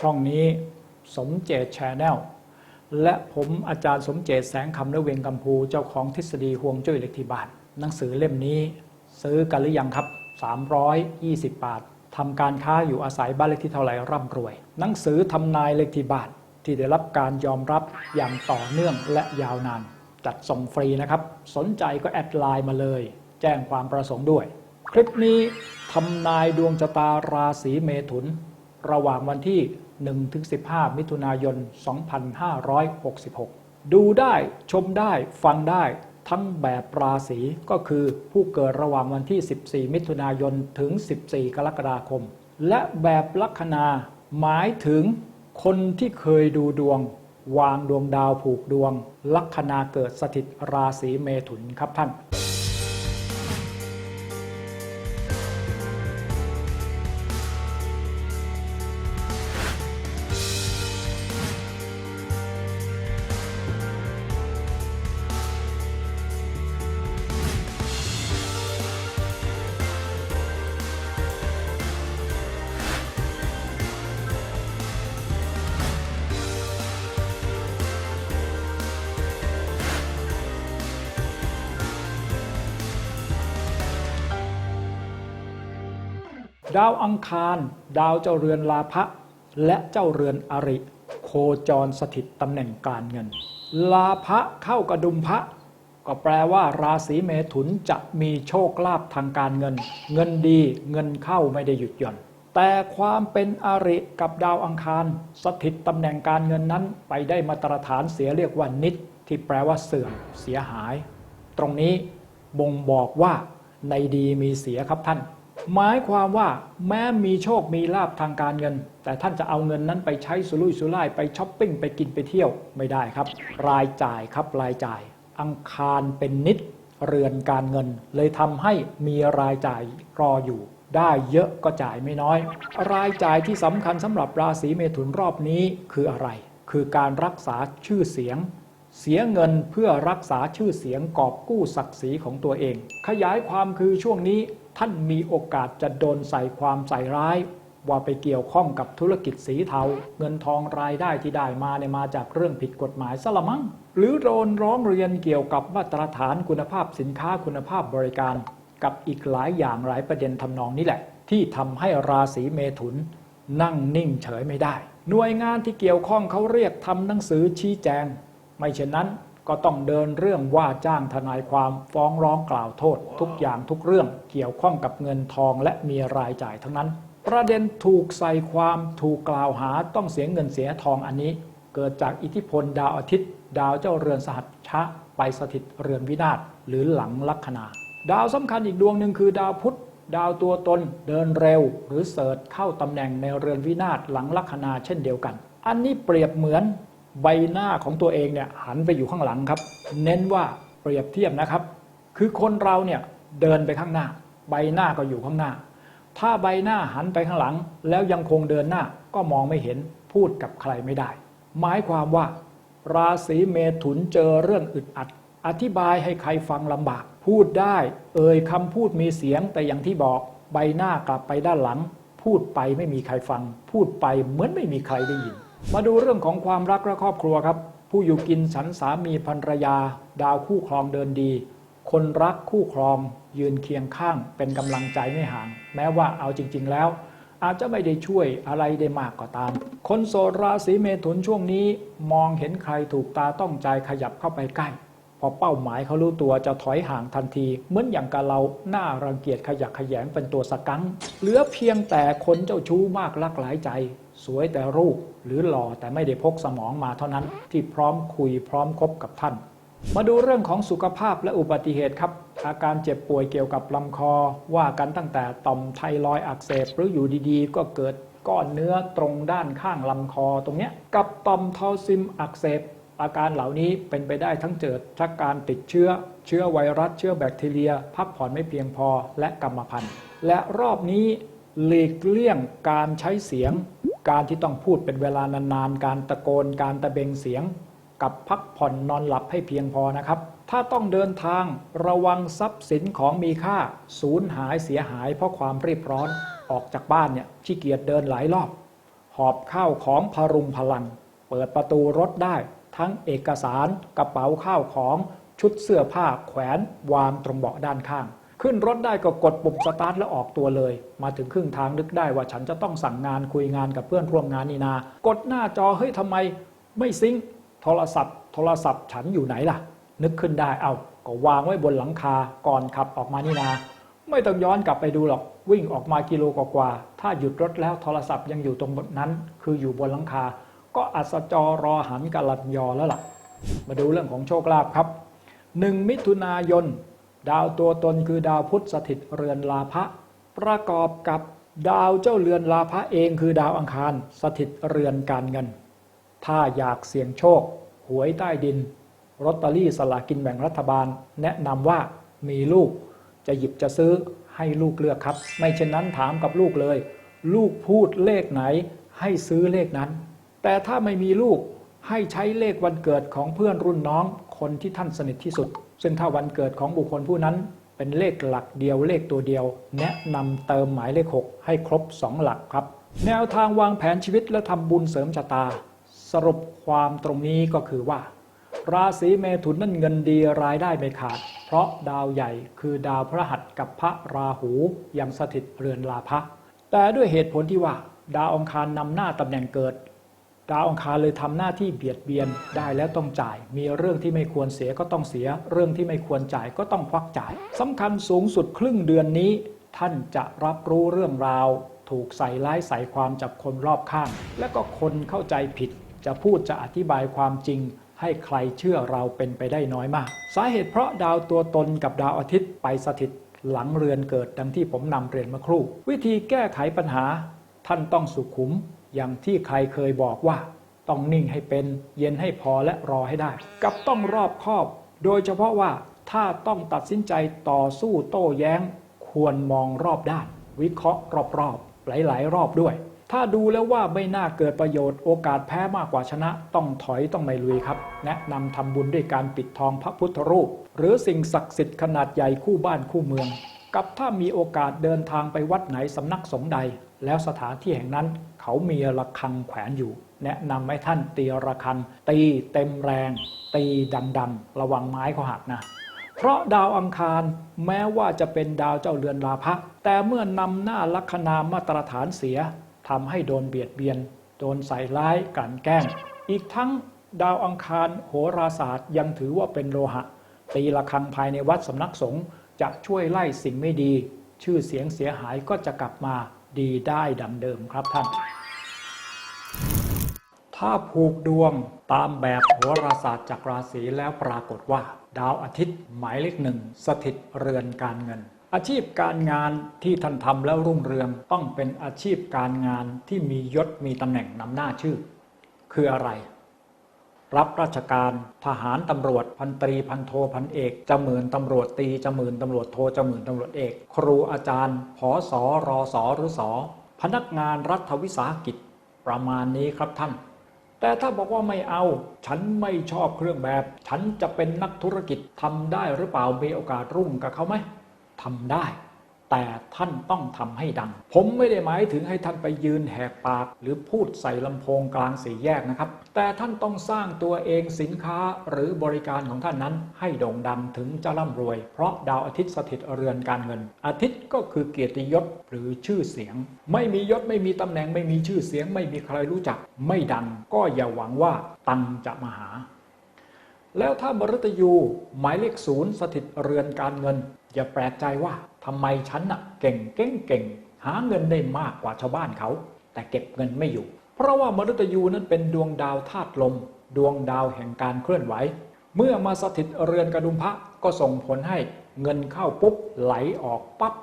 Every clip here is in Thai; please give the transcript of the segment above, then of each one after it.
ช่องนี้สมเจตแชนแนลและผมอาจารย์สมเจตแสงคำและเวงกัมพูเจ้าของทฤษฎีห่วงจุ้ยเล็กที่บานหนังสือเล่มนี้ ซื้อกันหรือยังครับ 320 บาททำการค้าอยู่อาศัยบ้านเลขที่เท่าไหร่ร่ำรวย หนังสือทำนายเลขที่บานที่ได้รับการยอมรับอย่างต่อเนื่องและยาวนาน จัดส่งฟรีนะครับ สนใจก็แอดไลน์มาเลย แจ้งความประสงค์ด้วย คลิปนี้ทำนายดวงชะตาราศีเมถุน ระหว่างวันที่ 1-15 มิถุนายน 2566 ดูได้ชมได้ฟังได้ทั้งแบบราศีก็คือผู้เกิดระหว่างวันที่ 14 มิถุนายน ถึง 14 กรกฎาคม และแบบลัคนาหมายถึงคนที่เคยดูดวง วางดวงดาวผูกดวง ลัคนาเกิดสถิตราศีเมถุนครับท่าน ดาวอังคาร ดาวเจ้าเรือนลาภะและเจ้าเรือนอริ โคจรสถิตตำแหน่งการเงิน ลาภะเข้ากระดุมพระ ก็แปลว่า ราศีเมถุนจะมีโชคลาภทางการเงิน เงินดีเงินเข้าไม่ได้หยุดหย่อน แต่ความเป็นอริกับดาวอังคาร สถิตตำแหน่งการเงินนั้น ไปได้มาตรฐานเสียเรียกว่านิด ที่แปลว่าเสื่อมเสียหาย ตรงนี้บ่งบอกว่าในดีมีเสียครับท่าน หมายความว่าแม้มีโชคมีลาภทางการเงิน แต่ท่านจะเอาเงินนั้นไปใช้สุรุ่ยสุร่ายไปช้อปปิ้งไปกินไปเที่ยวไม่ได้ครับ รายจ่ายครับรายจ่าย อังคารเป็นนิดเรือนการเงิน เลยทำให้มีรายจ่ายรออยู่ ได้เยอะก็จ่ายไม่น้อย รายจ่ายที่สำคัญสำหรับราศีเมถุนรอบนี้คืออะไร คือการรักษาชื่อเสียง เสียเงินเพื่อรักษาชื่อเสียงกอบกู้ศักดิ์ศรีของตัวเอง ขยายความคือช่วงนี้ท่านมีโอกาสจะโดนใส่ความใส่ร้าย ว่าไปเกี่ยวข้องกับธุรกิจสีเทา เงินทองรายได้ที่ได้มาเนี่ยมาจากเรื่องผิดกฎหมายซะละมั้งหรือโดนร้องเรียนเกี่ยวกับมาตรฐานคุณภาพสินค้าคุณภาพบริการ กับอีกหลายอย่างหลายประเด็นทำนองนี้แหละ ที่ทำให้ราศีเมถุน นั่งนิ่งเฉยไม่ได้ หน่วยงานที่เกี่ยวข้องเขาเรียกทำหนังสือชี้แจง ไม่เช่นนั้นก็ต้องเดินเรื่องว่าจ้างทนายความฟ้องร้องกล่าวโทษ ทุกอย่างทุกเรื่องเกี่ยวข้องกับเงินทองและมีรายจ่ายทั้งนั้น ประเด็นถูกใส่ความถูกกล่าวหาต้องเสียเงินเสียทองอันนี้ เกิดจากอิทธิพลดาวอาทิตย์ ดาวเจ้าเรือนสหัชชะ ไปสถิตเรือนวินาศหรือหลังลัคนา ดาวสำคัญอีกดวงหนึ่งคือดาวพุธดาวตัวตนเดินเร็ว หรือเสิร์ชเข้าตำแหน่งในเรือนวินาศหลังลัคนาเช่นเดียวกัน อันนี้เปรียบเหมือน ใบหน้าของตัวเองเนี่ยหันไปอยู่ข้างหลังครับ เน้นว่าเปรียบเทียบนะครับ คือคนเราเนี่ยเดินไปข้างหน้า ใบหน้าก็อยู่ข้างหน้า ถ้าใบหน้าหันไปข้างหลัง แล้วยังคงเดินหน้าก็มองไม่เห็นพูดกับใครไม่ได้ หมายความว่า ราศีเมถุนเจอเรื่องอึดอัด อธิบายให้ใครฟังลำบาก พูดได้ เอ่ยคำพูดมีเสียงแต่อย่างที่บอกใบหน้ากลับไปด้านหลัง พูดไปไม่มีใครฟัง พูดไปเหมือนไม่มีใครได้ยิน มาดูเรื่องของความรักและครอบครัวครับ ผู้อยู่กินฉันสามีภรรยา ดาวคู่ครองเดินดี คนรักคู่ครองยืนเคียงข้างเป็นกำลังใจไม่ห่าง แม้ว่าเอาจริง ๆ แล้ว อาจจะไม่ได้ช่วยอะไรได้มากก็ตาม คนโสดราศีเมถุนช่วงนี้ มองเห็นใครถูกตาต้องใจขยับเข้าไปใกล้ พอเป้าหมายเขารู้ตัวจะถอยห่างทันที เหมือนอย่างกับเราหน้ารังเกียจขยักขยงเป็นตัวสกังเหลือเพียงแต่คนเจ้าชู้มากลักหลายใจ สวยแต่รูปหรือหล่อแต่ไม่ได้พกสมองมาเท่านั้น ที่พร้อมคุยพร้อมคบกับท่าน มาดูเรื่องของสุขภาพและอุบัติเหตุครับอาการเจ็บป่วยเกี่ยวกับลำคอ ว่ากันตั้งแต่ต่อมไทรอยด์อักเสบหรืออยู่ดีๆ ก็เกิดก้อนเนื้อตรงด้านข้างลำคอตรงเนี้ยกับต่อมทอซิมอักเสบ อาการเหล่านี้เป็นไปได้ทั้งเจิดจากการติดเชื้อ เชื้อไวรัสเชื้อแบคทีเรีย พักผ่อนไม่เพียงพอและกรรมพันธุ์และรอบนี้หลีกเลี่ยงการใช้เสียง การที่ต้องพูดเป็นเวลานานๆ การตะโกนการตะเบงเสียง กับพักผ่อนนอนหลับให้เพียงพอนะครับ ถ้าต้องเดินทางระวังทรัพย์สินของมีค่าสูญหายเสียหายเพราะความรีบร้อนออกจากบ้านเนี่ยขี้เกียจเดินหลายรอบ หอบข้าวของพรุงพลัง เปิดประตูรถได้ ทั้งเอกสารกระเป๋าข้าวของชุดเสื้อผ้าแขวนวางตรงเบาะด้านข้าง ขึ้นรถได้ก็กดปุ่มสตาร์ทแล้วออกตัวเลย มาถึงครึ่งทางนึกได้ว่าฉันจะต้องสั่งงานคุยงานกับเพื่อนร่วมงานนี่นา กดหน้าจอเฮ้ยทำไมไม่ซิงโทรศัพท์ โทรศัพท์ฉันอยู่ไหนล่ะ นึกขึ้นได้เอาก็วางไว้บนหลังคาก่อนขับออกมานี่นา ไม่ต้องย้อนกลับไปดูหรอกวิ่งออกมากิโลกว่าๆถ้าหยุดรถแล้วโทรศัพท์ยังอยู่ตรงบนนั้น คืออยู่บนหลังคา ก็อัศจรรอหันกลันยอแล้วล่ะ มาดูเรื่องของโชคลาภครับ1มิถุนายน ดาวตัวตนคือดาวพุธสถิตเรือนลาภะประกอบกับดาวเจ้าเรือนลาภะเองคือดาวอังคาร สถิตเรือนการเงิน ถ้าอยากเสี่ยงโชค หวยใต้ดินลอตเตอรี่สลากินแบ่งรัฐบาล แนะนำว่ามีลูกจะหยิบจะซื้อให้ลูกเลือกครับ ไม่เช่นนั้นถามกับลูกเลย ลูกพูดเลขไหนให้ซื้อเลขนั้น แต่ถ้าไม่มีลูกให้ใช้เลขวันเกิดของเพื่อนรุ่นน้องคนที่ท่านสนิทที่สุด ซึ่งถ้าวันเกิดของบุคคลผู้นั้น เป็นเลขหลักเดียวเลขตัวเดียว แนะนำเติมหมายเลข 6 ให้ครบ 2 หลักครับ แนวทางวางแผนชีวิตและทำบุญเสริมชะตา สรุปความตรงนี้ก็คือว่า ราศีเมถุนนั่นเงินดีรายได้ไม่ขาด เพราะดาวใหญ่คือดาวพระหัสกับพระราหูยังสถิตเรือนลาภะแต่ด้วยเหตุผลที่ว่า ดาวองคารนำหน้าตำแหน่งเกิด ดาวองคารเลยทำหน้าที่เบียดเบียนได้แล้วต้องจ่าย มีเรื่องที่ไม่ควรเสียก็ต้องเสีย เรื่องที่ไม่ควรจ่ายก็ต้องควักจ่ายสำคัญสูงสุดครึ่งเดือนนี้ ท่านจะรับรู้เรื่องราว ถูกใส่ร้ายใส่ความจากคนรอบข้าง และก็คนเข้าใจผิด จะพูดจะอธิบายความจริง ให้ใครเชื่อเราเป็นไปได้น้อยมาก สาเหตุเพราะดาวตัวตนกับดาวอาทิตย์ไปสถิตหลังเรือนเกิดดังที่ผมนำเรียนมื่อครู่ วิธีแก้ไขปัญหา ท่านต้องสุขุม อย่างที่ใครเคยบอกว่า ต้องนิ่งให้เป็น เย็นให้พอและรอให้ได้ กับต้องรอบคอบ โดยเฉพาะว่าถ้าต้องตัดสินใจต่อสู้โต้แย้ง ควรมองรอบด้าน วิเคราะห์รอบๆ หลายๆ รอบด้วย ถ้าดูแล้วว่าไม่น่าเกิดประโยชน์โอกาสแพ้มากกว่าชนะ ต้องถอยต้องไม่ลุยครับ แนะนำทำบุญด้วยการปิดทองพระพุทธรูป หรือสิ่งศักดิ์สิทธิ์ขนาดใหญ่คู่บ้านคู่เมือง กับถ้ามีโอกาสเดินทางไปวัดไหนสำนักสงฆ์ใด แล้วสถานที่แห่งนั้น เขามีระฆังแขวนอยู่ แนะนำให้ท่านตีระฆัง ตีเต็มแรง ตีดังๆ ระวังไม้เขาหักนะ เพราะดาวอังคารแม้ว่าจะเป็นดาวเจ้าเรือนลาภะแต่เมื่อนำหน้าลัคนามาตรฐานเสียทำให้โดนเบียดเบียน โดนใส่ร้ายกลั่นแกล้ง อีกทั้งดาวอังคารโหราศาสตร์ยังถือว่าเป็นโลหะ ตีระฆังภายในวัดสำนักสงฆ์จะช่วยไล่สิ่งไม่ดี ชื่อเสียงเสียหายก็จะกลับมาดีได้ดังเดิมครับท่าน ถ้าผูกดวงตามแบบโหราศาสตร์จากราศีแล้วปรากฏว่า ดาวอาทิตย์หมายเลขหนึ่งสถิตเรือนการเงิน อาชีพการงานที่ท่านทำแล้วรุ่งเรืองต้องเป็นอาชีพการงานที่มียศมีตำแหน่งนำหน้าชื่อ คืออะไร รับราชการทหารตำรวจพันตรีพันโทพันเอกจำหมื่นตำรวจตีจำหมื่นตำรวจโทจำหมื่นตำรวจเอก ครูอาจารย์ผอสอรอสอหรือสอพนักงานรัฐวิสาหกิจประมาณนี้ครับท่าน แต่ถ้าบอกว่าไม่เอา ฉันไม่ชอบเครื่องแบบ ฉันจะเป็นนักธุรกิจทำได้หรือเปล่ามีโอกาสรุ่งกับเขาไหมทำได้ แต่ท่านต้องทำให้ดัง ผมไม่ได้หมายถึงให้ท่านไปยืนแหกปาก หรือพูดใส่ลำโพงกลางสี่แยกนะครับ แต่ท่านต้องสร้างตัวเองสินค้าหรือบริการของท่านนั้น ให้โด่งดังถึงจะร่ำรวย เพราะดาวอาทิตย์สถิตเรือนการเงิน อาทิตย์ก็คือเกียรติยศหรือชื่อเสียง ไม่มียศไม่มีตำแหน่งไม่มีชื่อเสียง ไม่มีใครรู้จัก ไม่ดังก็อย่าหวังว่าตังจะมาหา แล้วถ้ามฤตยูหมายเลขศูนย์สถิตเรือนการเงิน อย่าแปลกใจว่า ทำไมฉันน่ะเก่งเก่งเก่งหาเงินได้มากกว่าชาวบ้านเขา แต่เก็บเงินไม่อยู่ เพราะว่ามฤตยูนั้นเป็นดวงดาวธาตุลม ดวงดาวแห่งการเคลื่อนไหว เมื่อมาสถิตเรือนกระดุมพระก็ส่งผลให้เงินเข้าปุ๊บไหลออกปั๊บ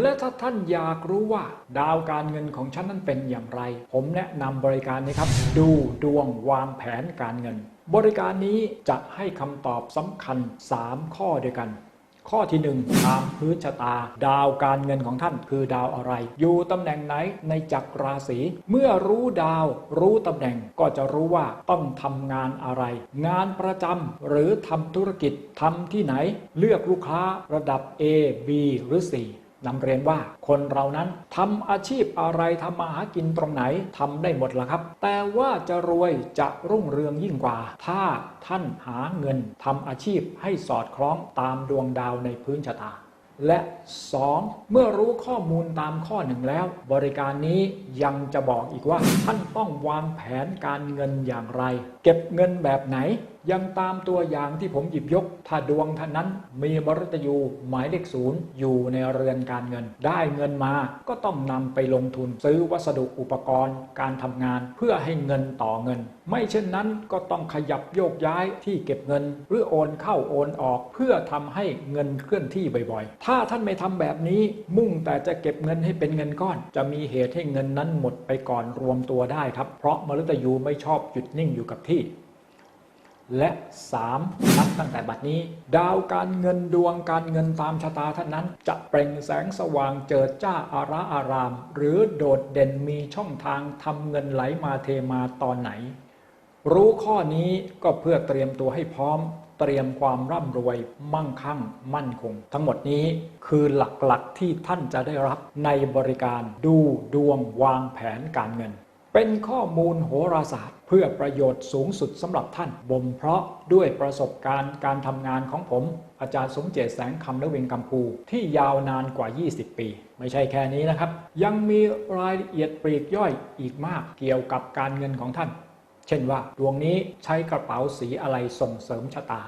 และถ้าท่านอยากรู้ว่าดาวการเงินของฉันนั้นเป็นอย่างไร ผมแนะนำบริการนี้ครับ ดูดวงวางแผนการเงิน บริการนี้จะให้คำตอบสำคัญ 3 ข้อด้วยกัน ข้อที่ 1 ตามพื้นชะตา ดาวการเงินของท่านคือดาวอะไร อยู่ตำแหน่งไหนในจักรราศีเมื่อรู้ดาวรู้ตำแหน่งก็จะรู้ว่าต้องทำงานอะไร งานประจำหรือทำธุรกิจทำที่ไหน เลือกลูกค้าระดับ A B หรือ C นำเรียนว่าคนเรานั้นทำอาชีพอะไรทำมาหากินตรงไหนทำได้หมดละครับ แต่ว่าจะรวยจะรุ่งเรืองยิ่งกว่า ถ้าท่านหาเงินทำอาชีพให้สอดคล้องตามดวงดาวในพื้นชะตาและ 2. เมื่อรู้ข้อมูลตามข้อหนึ่งแล้ว บริการนี้ยังจะบอกอีกว่า ท่านต้องวางแผนการเงินอย่างไร เก็บเงินแบบไหน ยังตามตัวอย่างที่ผมหยิบยก ถ้าดวงท่านนั้น มีมรตยูหมายเลขศูนย์อยู่ในเรือนการเงิน ได้เงินมาก็ต้องนำไปลงทุนซื้อวัสดุอุปกรณ์ การทำงานเพื่อให้เงินต่อเงิน ไม่เช่นนั้นก็ต้องขยับโยกย้ายที่เก็บเงิน หรือโอนเข้าโอนออก เพื่อทำให้เงินเคลื่อนที่บ่อยๆ ถ้าท่านไม่ทำแบบนี้มุ่งแต่จะเก็บเงินให้เป็นเงินก้อน จะมีเหตุให้เงินนั้นหมดไปก่อนรวมตัวได้ครับ เพราะมฤตยูไม่ชอบหยุดนิ่งอยู่กับที่ และ 3. นับตั้งแต่บัดนี้ ดาวการเงินดวงการเงินตามชะตาท่านนั้น จะเปล่งแสงสว่างเจิดจ้าอาระอาราม หรือโดดเด่นมีช่องทางทำเงินไหลมาเทมาตอนไหน รู้ข้อนี้ก็เพื่อเตรียมตัวให้พร้อม เตรียมความร่ำรวย มั่งคั่ง มั่นคง ทั้งหมดนี้คือหลักๆที่ท่านจะได้รับในบริการดูดวงวางแผนการเงิน เป็นข้อมูลโหราศาสตร์ เพื่อประโยชน์สูงสุดสำหรับท่าน บ่มเพราะด้วยประสบการณ์การทำงานของผม อาจารย์สมเจตแสงคำและเวงกัมพูที่ยาวนานกว่า 20 ปี ไม่ใช่แค่นี้นะครับ ยังมีรายละเอียดปลีกย่อยอีกมากเกี่ยวกับการเงินของท่าน เช่นว่าดวงนี้ใช้กระเป๋าสีอะไรส่งเสริมชะตา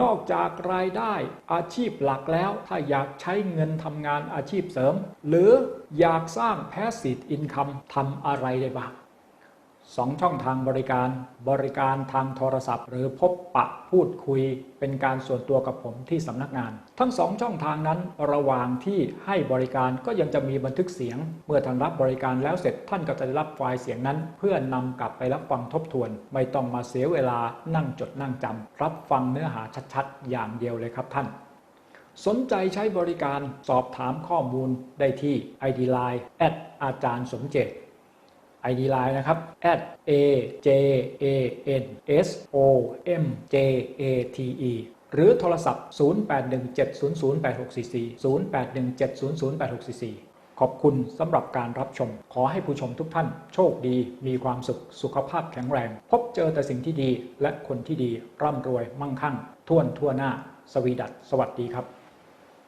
นอกจากรายได้อาชีพหลักแล้ว ถ้าอยากใช้เงินทำงานอาชีพเสริม หรืออยากสร้าง passive income ทำอะไรได้บ้าง สองช่องทางบริการบริการทางโทรศัพท์ หรือพบปะพูดคุย เป็นการส่วนตัวกับผมที่สำนักงาน ทั้งสองช่องทางนั้นระหว่างที่ให้บริการก็ยังจะมีบันทึกเสียง เมื่อท่านรับบริการแล้วเสร็จท่านก็จะได้รับไฟล์เสียงนั้น เพื่อนำกลับไปรับฟังทบทวน ไม่ต้องมาเสียเวลานั่งจดนั่งจำรับฟังเนื้อหาชัดๆ อย่างเดียวเลยครับท่านสนใจใช้บริการสอบถามข้อมูลได้ที่ ID Line แอดอาจารย์สมเจต ID Line นะครับ at a j a n s o m j a t e หรือโทรศัพท์ 0817008644 0817008644ขอบคุณสำหรับการรับชม ขอให้ผู้ชมทุกท่าน โชคดี มีความสุข สุขภาพแข็งแรง พบเจอแต่สิ่งที่ดีและคนที่ดี ร่ำรวยมั่งคั่งท่วนทั่วหน้า สวีดัตสวัสดีครับ